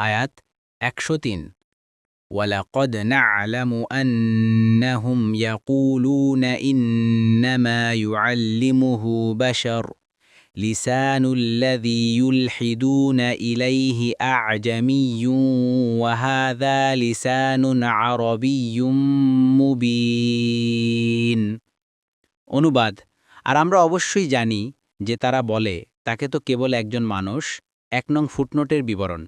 আয়াত একশো তিন ولقد نعلم أنهم يقولون إنما يعلمه بشر لسان الذي يلحدون إليه أعجمي وهذا لسان عربي مبين অনুবাদ আর আমরা অবশ্যই জানি যে তারা বলে তাকে তো কেবল একজন মানুষ এক নং ফুটনোটের বিবরণ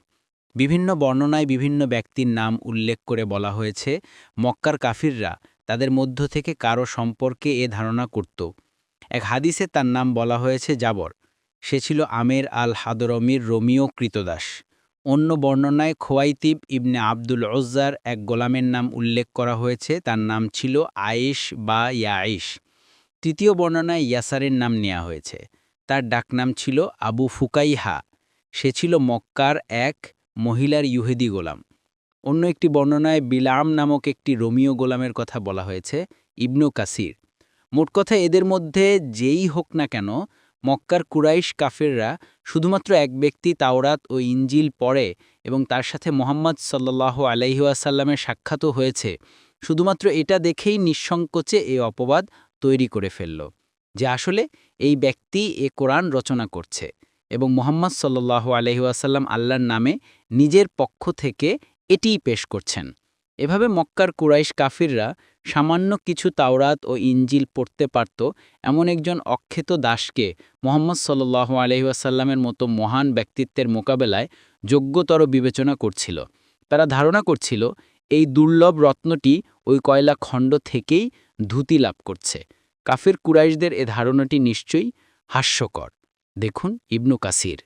বিভিন্ন বর্ণনায় বিভিন্ন ব্যক্তির নাম উল্লেখ করে বলা হয়েছে, মক্কার কাফিররা তাদের মধ্য থেকে কারও সম্পর্কে এ ধারণা করত। এক হাদিসে তার নাম বলা হয়েছে জাবর। সে ছিল আমের আল হাদরমির রোমিও কৃতদাস। অন্য বর্ণনায় খোয়াইতিব ইবনে আব্দুল ওজ্জার এক গোলামের নাম উল্লেখ করা হয়েছে, তার নাম ছিল আয়েশ বা ইয়াইশ তৃতীয় বর্ণনায় ইয়াসারের নাম নেওয়া হয়েছে। তার ডাকনাম ছিল আবু ফুকাইহা। সে ছিল মক্কার এক মহিলার ইহুদি গোলাম। অন্য একটি বর্ণনায় বিলাম নামক একটি রোমিও গোলামের কথা বলা হয়েছে, ইবনু কাসির। মোট কথা এদের মধ্যে যেই হোক না কেন, মক্কার কুরাইশ কাফেররা শুধুমাত্র এক ব্যক্তি তাওরাত ও ইঞ্জিল পড়ে এবং তার সাথে মোহাম্মদ সাল্লাহ আলাইহাসাল্লামের সাক্ষাৎও হয়েছে। শুধুমাত্র এটা দেখেই নিঃসংকোচে এ অপবাদ তৈরি করে ফেলল, যে আসলে এই ব্যক্তি এ কোরআন রচনা করছে। এবং মোহাম্মদ সাল্লাহ আলহিউসাল্লাম আল্লাহর নামে নিজের পক্ষ থেকে এটিই পেশ করছেন। এভাবে মক্কার কুরাইশ কাফিররা সামান্য কিছু তাওরাত ও ইঞ্জিল পড়তে পারত এমন একজন অক্ষেত দাসকে মোহাম্মদ সাল্লাহ আলহিউসাল্লামের মতো মহান ব্যক্তিত্বের মোকাবেলায় যোগ্যতর বিবেচনা করছিল। তারা ধারণা করছিল, এই দুর্লভ রত্নটি ওই কয়লা খণ্ড থেকেই ধুতি লাভ করছে। কাফির কুরাইশদের এ ধারণাটি নিশ্চয়ই হাস্যকর। দেখুন ইবনু কাসির।